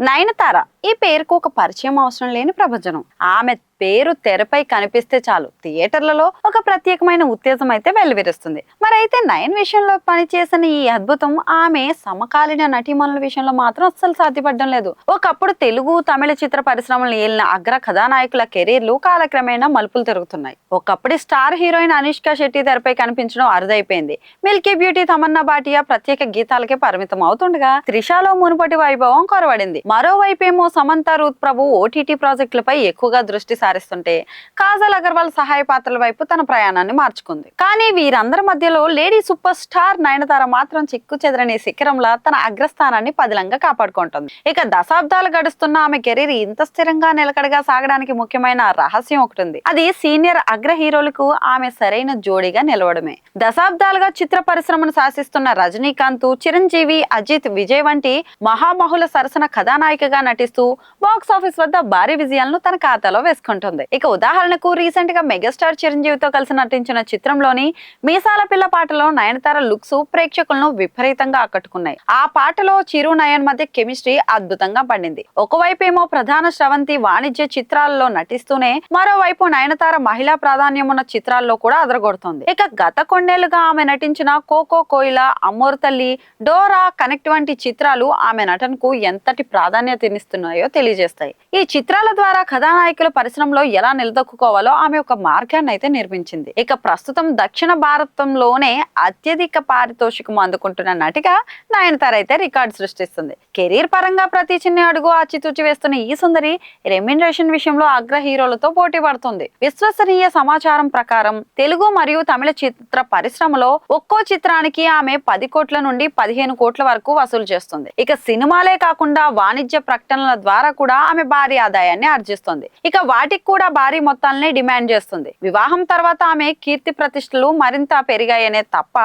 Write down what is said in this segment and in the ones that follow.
నయనతార ఈ పేరుకు ఒక పరిచయం అవసరం లేని ప్రపంచం ఆమె పేరు తెరపై కనిపిస్తే చాలు. థియేటర్లలో ఒక ప్రత్యేకమైన ఉత్తేజం అయితే వెల్లువిరుస్తుంది. మరి అయితే నయన్ విషయంలో పనిచేసిన ఈ అద్భుతం ఆమె సమకాలీన నటీమణుల విషయంలో మాత్రం అస్సలు సాధ్యపడడం లేదు. ఒకప్పుడు తెలుగు తమిళ చిత్ర పరిశ్రమలు ఏలిన అగ్ర కథానాయకుల కెరీర్లు కాలక్రమేణా మలుపులు తిరుగుతున్నాయి. ఒకప్పుడు స్టార్ హీరోయిన్ అనుష్క శెట్టి తెరపై కనిపించడం అరుదైపోయింది. మిల్కీ బ్యూటీ తమన్నా బాటియా ప్రత్యేక గీతాలకే పరిమితం అవుతుండగా త్రిషాలో మునుపటి వైభవం కొరవడింది. మరోవైపేమో సమంత రూత్ ప్రభు ఓటీటీ ప్రాజెక్టులపై ఎక్కువగా దృష్టి సారిస్తుంటే కాజల్ అగర్వాల్ సహాయ పాత్రల వైపు తన ప్రయాణాన్ని మార్చుకుంది. కానీ వీరందరి మధ్యలో లేడీ సూపర్ స్టార్ నయనతార మాత్రం చిక్కు చెదరని శిఖరంలా తన అగ్రస్థానాన్ని పదిలంగా కాపాడుకుంటుంది. ఇక దశాబ్దాలు గడుస్తున్న ఆమె కెరీర్ ఇంత స్థిరంగా నిలకడగా సాగడానికి ముఖ్యమైన రహస్యం ఒకటి ఉంది అది సీనియర్ అగ్ర హీరోలకు ఆమె సరైన జోడీగా నిలవడమే. దశాబ్దాలుగా చిత్ర పరిశ్రమను శాసిస్తున్న రజనీకాంత్ చిరంజీవి అజిత్ విజయ్ వంటి మహామహుల సరసన కథానాయికగా నటిస్తూ బాక్స్ ఆఫీస్ వద్ద భారీ విజయాలను తన ఖాతాలో వేసుకుంటుంది. ఇక ఉదాహరణకు రీసెంట్గా మెగాస్టార్ చిరంజీవితో కలిసి నటించిన చిత్రంలోని మీసాల పిల్ల పాటలో నయనతార లుక్స్ ప్రేక్షకులను విపరీతంగా ఆకట్టుకున్నాయి. ఆ పాటలో చిరు నయన్ మధ్య కెమిస్ట్రీ అద్భుతంగా పండింది. ఒకవైపు ఏమో ప్రధాన స్రవంతి వాణిజ్య చిత్రాల్లో నటిస్తూనే మరోవైపు నయనతార మహిళా ప్రాధాన్యం ఉన్న చిత్రాల్లో కూడా అదరగొడుతోంది. ఇక గత కొన్నేళ్ళుగా ఆమె నటించిన కోకో కోయిల అమ్మోరు తల్లి డోరా కనెక్ట్ వంటి చిత్రాలు ఆమె నటనకు ఎంతటి ప్రాధాన్యతనిస్తున్నాయో? తెలియజేస్తాయి. ఈ చిత్రాల ద్వారా కథానాయకులు పరిశ్రమలో ఎలా నిలదొక్కుకోవాలో ఆమె ఒక మార్గాన్ని అయితే నిర్మించింది. ఇక ప్రస్తుతం దక్షిణ భారతంలోనే అత్యధిక పారితోషికం అందుకుంటున్న నటిగా నయనతార అయితే రికార్డు సృష్టిస్తుంది. కెరీర్ పరంగా ప్రతి చిన్న అడుగు ఆచితూచి వేస్తున్న ఈ సుందరి రెమ్యునరేషన్ విషయంలో అగ్ర హీరోలతో పోటీ పడుతుంది. విశ్వసనీయ సమాచారం ప్రకారం తెలుగు మరియు తమిళ చిత్ర పరిశ్రమలో ఒక్కో చిత్రానికి ఆమె పది కోట్ల నుండి పదిహేను కోట్ల వరకు వసూలు చేస్తుంది. ఇక సినిమాలే కాకుండా వాణిజ్య ప్రకటనల ద్వారా కూడా ఆమె భారీ ఆదాయాన్ని ఆర్జిస్తుంది. ఇక వాటికి కూడా భారీ మొత్తాలని డిమాండ్ చేస్తుంది. వివాహం తర్వాత ఆమె కీర్తి ప్రతిష్టలు మరింత పెరిగాయనే తప్ప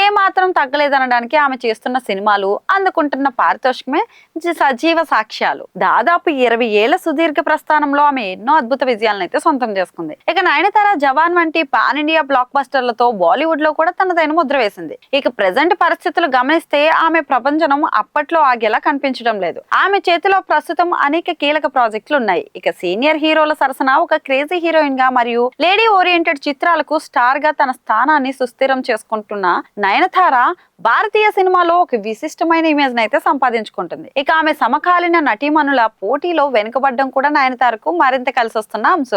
ఏ మాత్రం తగ్గలేదనడానికి ఆమె చేస్తున్న సినిమాలు అందుకుంటున్న పారితోషికమే సజీవ సాక్ష్యాలు. దాదాపు ఇరవై ఏళ్ళ సుదీర్ఘ ప్రస్థానంలో ఆమె ఎన్నో అద్భుత విజయాలను అయితే సొంతం చేసుకుంది. ఇక నయనతార జవాన్ వంటి పాన్ ఇండియా బ్లాక్ బస్టర్లతో బాలీవుడ్లో కూడా తనదైన ముద్ర వేసింది. ఇక ప్రెసెంట్ పరిస్థితులు గమనిస్తే ఆమె ప్రపంచం అప్పట్లో ఆగేలా కనిపించడం లేదు. ఆమె చేతిలో ప్రస్తుతం ప్రస్తుతం అనేక కీలక ప్రాజెక్టులు ఉన్నాయి ఇక సీనియర్ హీరోల సరసన ఒక క్రేజీ హీరోయిన్గా మరియు లేడీ ఓరియంటెడ్ చిత్రాలకు స్టార్గా తన స్థానాన్ని సుస్థిరం చేసుకుంటున్న నయనతార భారతీయ సినిమాలో ఒక విశిష్టమైన ఇమేజ్ అయితే సంపాదించుకుంటుంది. ఇక ఆమె సమకాలీన నటీమణుల పోటీలో వెనుకబడ్డం కూడా నయనతారకు మరింత కలిసి వస్తున్న అంశం.